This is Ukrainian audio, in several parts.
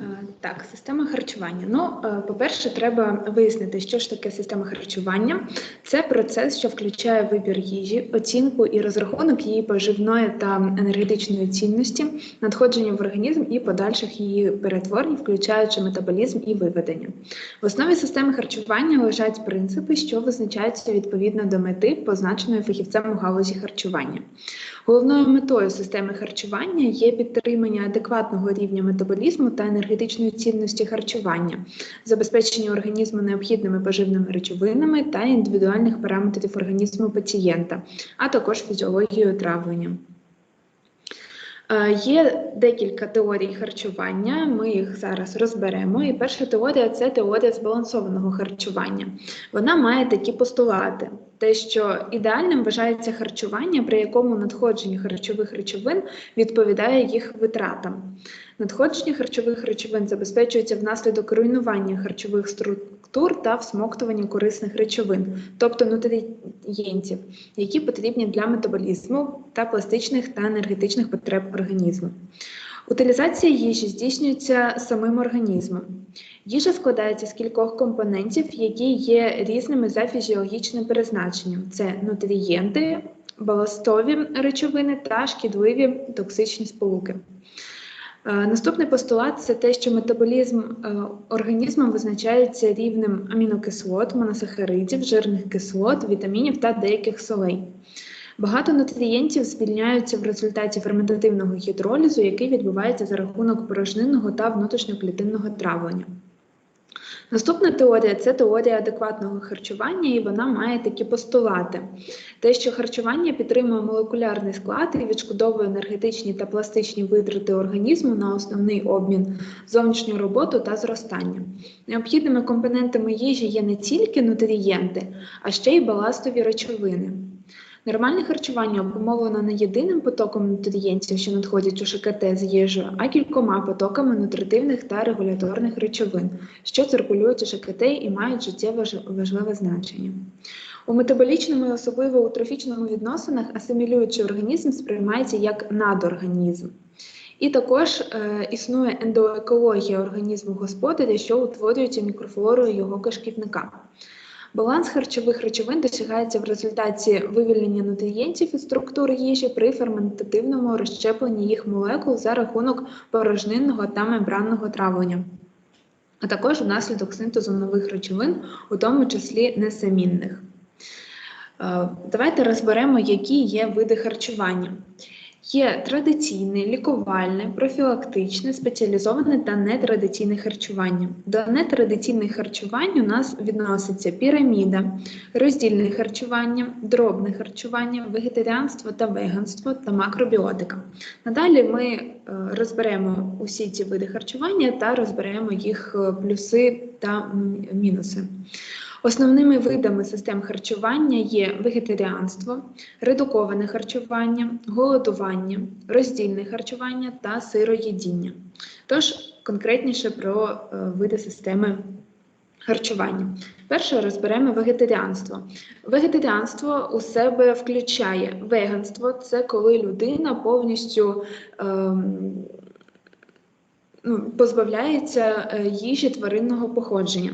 Е, Так, система харчування. Ну, е, по-перше, треба вияснити, що ж таке система харчування. Це процес, що включає вибір їжі, оцінку і розрахунок її поживної та енергетичної цінності, надходження в організм і подальших її перетворень, включаючи метаболізм і виведення. В основі системи харчування лежать принципи, що визначаються відповідно до мети, позначеної фахівцем у галузі харчування. Головною метою системи харчування є підтримання адекватного рівня метаболізму та енергетичної цінності харчування, забезпечення організму необхідними поживними речовинами та індивідуальних параметрів організму пацієнта, а також фізіологію травлення. Е, Є декілька теорій харчування, ми їх зараз розберемо. І перша теорія це теорія збалансованого харчування. Вона має такі постулати: те, що ідеальним вважається харчування, при якому надходження харчових речовин відповідає їх витратам. Надходження харчових речовин забезпечується внаслідок руйнування харчових структур та всмоктування корисних речовин, тобто нутрієнтів, які потрібні для метаболізму та пластичних та енергетичних потреб організму. Утилізація їжі здійснюється самим організмом. Їжа складається з кількох компонентів, які є різними за фізіологічним призначенням: це нутрієнти, баластові речовини та шкідливі токсичні сполуки. Е, Наступний постулат це те, що метаболізм е, організму визначається рівнем амінокислот, моносахаридів, жирних кислот, вітамінів та деяких солей. Багато нутрієнтів звільняються в результаті ферментативного гідролізу, який відбувається за рахунок порожнинного та внутрішньоклітинного травлення. Наступна теорія це теорія адекватного харчування, і вона має такі постулати: те, що харчування підтримує молекулярний склад і відшкодовує енергетичні та пластичні витрати організму на основний обмін, зовнішню роботу та зростання. Необхідними компонентами їжі є не тільки нутрієнти, а ще й баластові речовини. Нормальне харчування обумовлено не єдиним потоком нутрієнтів, що надходять у ШКТ з їжею, а кількома потоками нутритивних та регуляторних речовин, що циркулюють у ШКТ і мають життєво важливе значення. У метаболічному і особливо у трофічному відносинах асимілюючий організм сприймається як надорганізм. І також е, існує ендоекологія організму господаря, що утворюється мікрофлорою його кишківника. Баланс харчових речовин досягається в результаті вивільнення нутрієнтів із структури їжі при ферментативному розщепленні їх молекул за рахунок порожнинного та мембранного травлення, а також внаслідок синтезу нових речовин, у тому числі несамінних. Е, Давайте розберемо, які є види харчування. Є традиційне, лікувальне, профілактичне, спеціалізоване та нетрадиційне харчування. До нетрадиційних харчувань у нас відноситься піраміда, роздільне харчування, дробне харчування, вегетаріанство та веганство та макробіотика. Надалі ми е, розберемо усі ці види харчування та розберемо їх е, плюси та мінуси. Основними видами систем харчування є вегетаріанство, редуковане харчування, голодування, роздільне харчування та сироїдіння. Тож конкретніше про е, види системи харчування. Перше розберемо вегетаріанство. Вегетаріанство у себе включає веганство це коли людина повністю ем, ну, позбавляється е, їжі тваринного походження.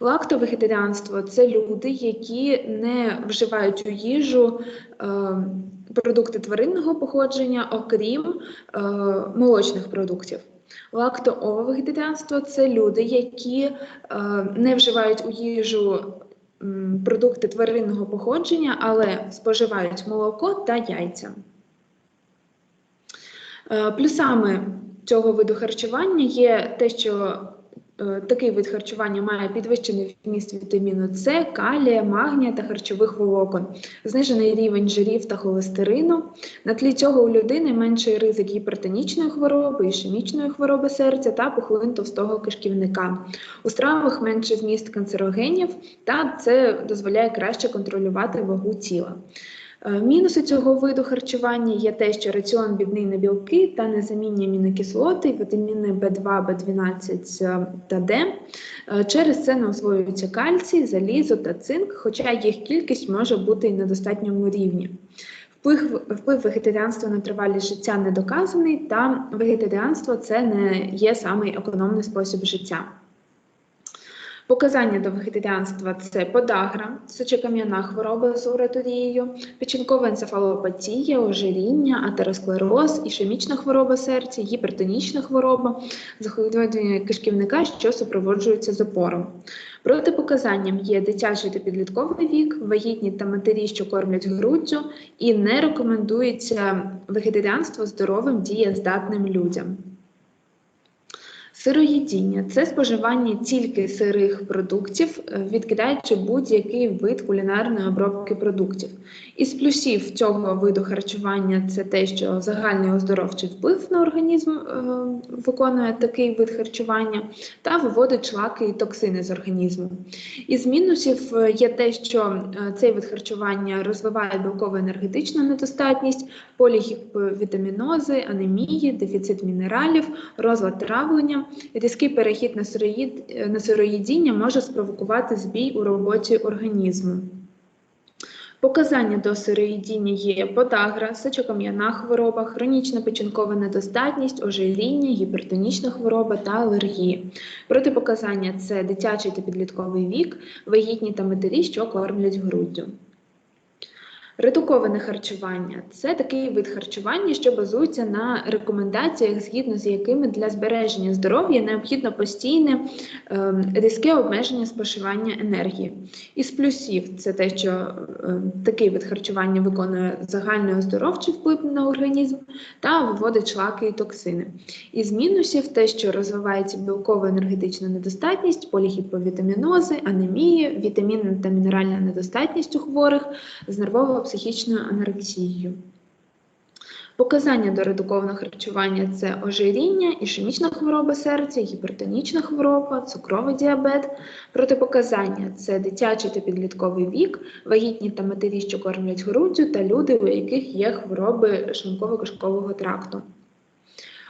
Лактовегетаріанство це люди, які не вживають у їжу е, продукти тваринного походження, окрім е, молочних продуктів. Лактоовегетаріанство це люди, які не вживають у їжу продукти тваринного походження, але споживають молоко та яйця. Плюсами цього виду харчування є те, що е, такий вид харчування має підвищений вміст вітаміну С, калія, магнія та харчових волокон, знижений рівень жирів та холестерину. На тлі цього у людини менший ризик гіпертонічної хвороби, ішемічної хвороби серця та пухлин товстого кишківника. У стравах менший вміст канцерогенів, та це дозволяє краще контролювати вагу тіла. Е, Мінуси цього виду харчування є те, що раціон бідний на білки та незамінні амінокислоти, вітаміни В2, В12 та Д. Е, Через це не освоюються кальцій, залізо та цинк, хоча їх кількість може бути і на достатньому рівні. Вплив, вплив вегетаріанства на тривалість життя не доказаний, та вегетаріанство це не є самий економний спосіб життя. Показання до вегетаріанства це подагра, сечокам'яна хвороба з уреторією, печінкова енцефалопатія, ожиріння, атеросклероз, ішемічна хвороба серця, гіпертонічна хвороба, захворювання кишківника, що супроводжується запором. Протипоказанням є дитячий та підлітковий вік, вагітні та матері, що кормлять груддю, і не рекомендується вегетаріанство здоровим дієздатним людям. Сироїдіння це споживання тільки сирих продуктів, е, відкидаючи будь-який вид кулінарної обробки продуктів. Із плюсів цього виду харчування це те, що загальний оздоровчий вплив на організм е, виконує такий вид харчування та виводить шлаки і токсини з організму. Із мінусів е, є те, що цей вид харчування розвиває білково енергетичну недостатність, полігіповітамінози, анемії, дефіцит мінералів, розлад травлення. Різкий перехід на сироїд, на сироїдіння може спровокувати збій у роботі організму. Показання до сироїдіння є подагра, сечокам'яна хвороба, хронічна печінкова недостатність, ожиріння, гіпертонічна хвороба та алергії. Протипоказання це дитячий та підлітковий вік, вагітні та матері, що кормлять груддю. Редуковане харчування це такий вид харчування, що базується на рекомендаціях, згідно з якими для збереження здоров'я необхідно постійне е, різке обмеження споживання енергії. Із плюсів це те, що е, такий вид харчування виконує загальний оздоровчий вплив на організм та виводить шлаки і токсини. Із мінусів те, що розвивається білкова енергетична недостатність, полігіповітамінози, анемії, вітамінна та мінеральна недостатність у хворих з нервового психічною анорексією. Показання до редукованого харчування це ожиріння, ішемічна хвороба серця, гіпертонічна хвороба, цукровий діабет. Протипоказання це дитячий та підлітковий вік, вагітні та матері, що кормлять груддю, та люди, у яких є хвороби шлунково-кишкового тракту.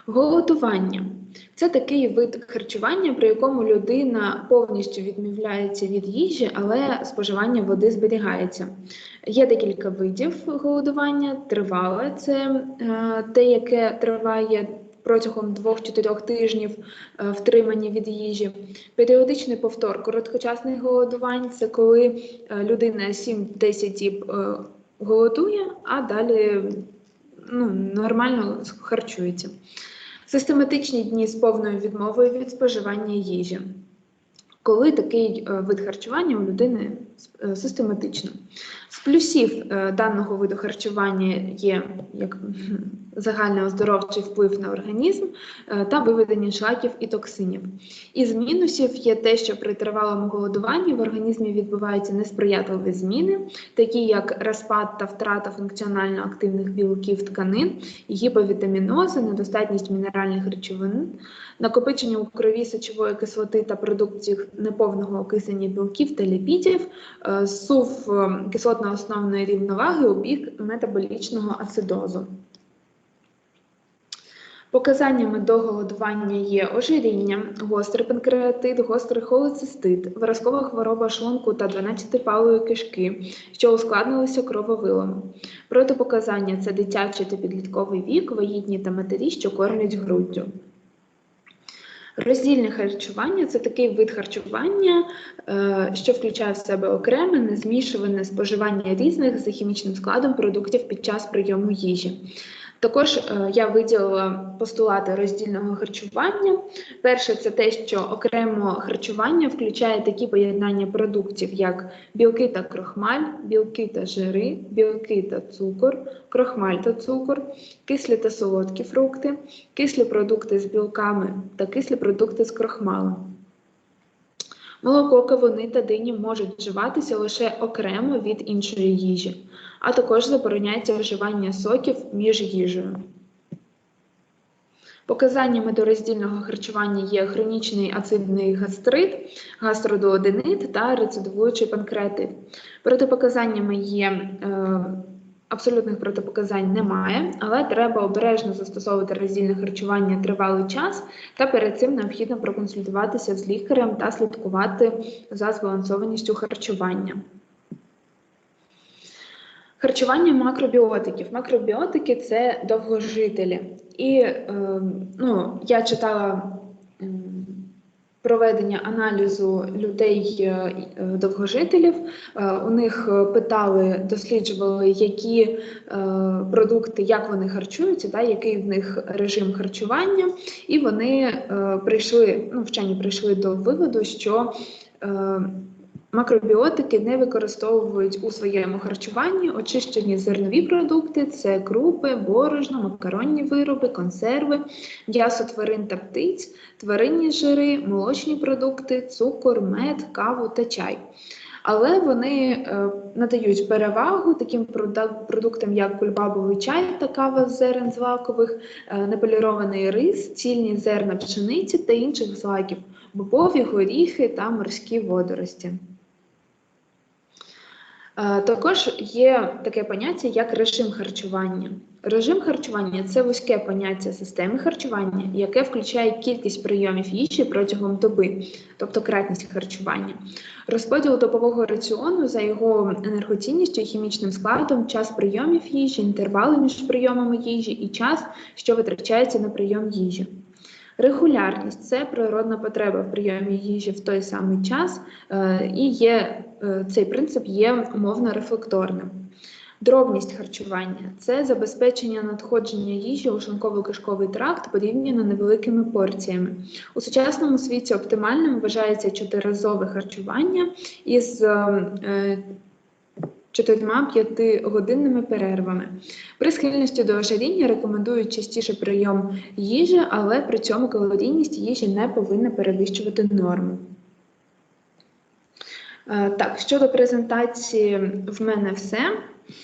Голодування це такий вид харчування, при якому людина повністю відмовляється від їжі, але споживання води зберігається. Є декілька видів голодування, тривале це е, те, яке триває. Протягом 2-4 тижнів е, втримання від їжі. Періодичний повтор короткочасних голодувань це коли е, людина 7-10 діб голодує, а далі ну, нормально харчується систематичні дні з повною відмовою від споживання їжі. Коли такий е, вид харчування у людини е, систематично. З плюсів е, даного виду харчування є як загальний оздоровчий вплив на організм е, та виведення шлаків і токсинів. Із мінусів є те, що при тривалому голодуванні в організмі відбуваються несприятливі зміни, такі як розпад та втрата функціонально активних білків тканин, гіповітамінози, недостатність мінеральних речовин, накопичення у крові сечової кислоти та продуктів неповного окисання білків та ліпідів, е, сув кислотно-основної рівноваги у бік метаболічного ацидозу. Показаннями до голодування є ожиріння, гострий панкреатит, гострий холецистит, виразкова хвороба шлунку та 12-палої кишки, що ускладнилися крововилом. Протипоказання це дитячий та підлітковий вік, вагітні та матері, що кормлять груддю. Роздільне харчування це такий вид харчування, е, що включає в себе окреме, незмішуване споживання різних за хімічним складом продуктів під час прийому їжі. Також е, я виділила постулати роздільного харчування. Перше, це те, що окремо харчування включає такі поєднання продуктів, як білки та крохмаль, білки та жири, білки та цукор, крохмаль та цукор, кислі та солодкі фрукти, кислі продукти з білками та кислі продукти з крохмалем. Молоко, кавуни та дині можуть вживатися лише окремо від іншої їжі, а також забороняється вживання соків між їжею. Показаннями до роздільного харчування є хронічний ацидний гастрит, гастродуоденит та рецидивуючий панкреатит. Протипоказаннями є е, Абсолютних протипоказань немає, але треба обережно застосовувати роздільне харчування тривалий час, та перед цим необхідно проконсультуватися з лікарем та слідкувати за збалансованістю харчування. Харчування макробіотиків. Макробіотики це довгожителі. І е, ну, я читала м, проведення аналізу людей е, е, довгожителів. Е, У них питали, досліджували, які продукти, як вони харчуються, да, який в них режим харчування, і вони прийшли, ну, вчені прийшли до виводу, що Макробіотики не використовують у своєму харчуванні очищені зернові продукти, це крупи, борошно, макаронні вироби, консерви, м'ясо тварин та птиць, тваринні жири, молочні продукти, цукор, мед, каву та чай. Але вони е, надають перевагу таким продуктам, як кульбабовий чай та кава з зерен злакових, е, неполірований рис, цільні зерна пшениці та інших злаків, бобові, горіхи та морські водорості. Е, Також є таке поняття, як режим харчування. Режим харчування це вузьке поняття системи харчування, яке включає кількість прийомів їжі протягом доби, тобто кратність харчування, розподіл добового раціону за його енергоцінністю хімічним складом, час прийомів їжі, інтервали між прийомами їжі і час, що витрачається на прийом їжі. Регулярність це природна потреба в прийомі їжі в той самий час, е, і є, е, цей принцип є умовно рефлекторним. Дробність харчування це забезпечення надходження їжі у шлунково-кишковий тракт порівняно невеликими порціями. У сучасному світі оптимальним вважається чотириразове харчування із е, чотирма-п'яти годинними перервами. При схильності до ожиріння рекомендують частіше прийом їжі, але при цьому калорійність їжі не повинна перевищувати норму. Е, Так, щодо презентації, в мене все.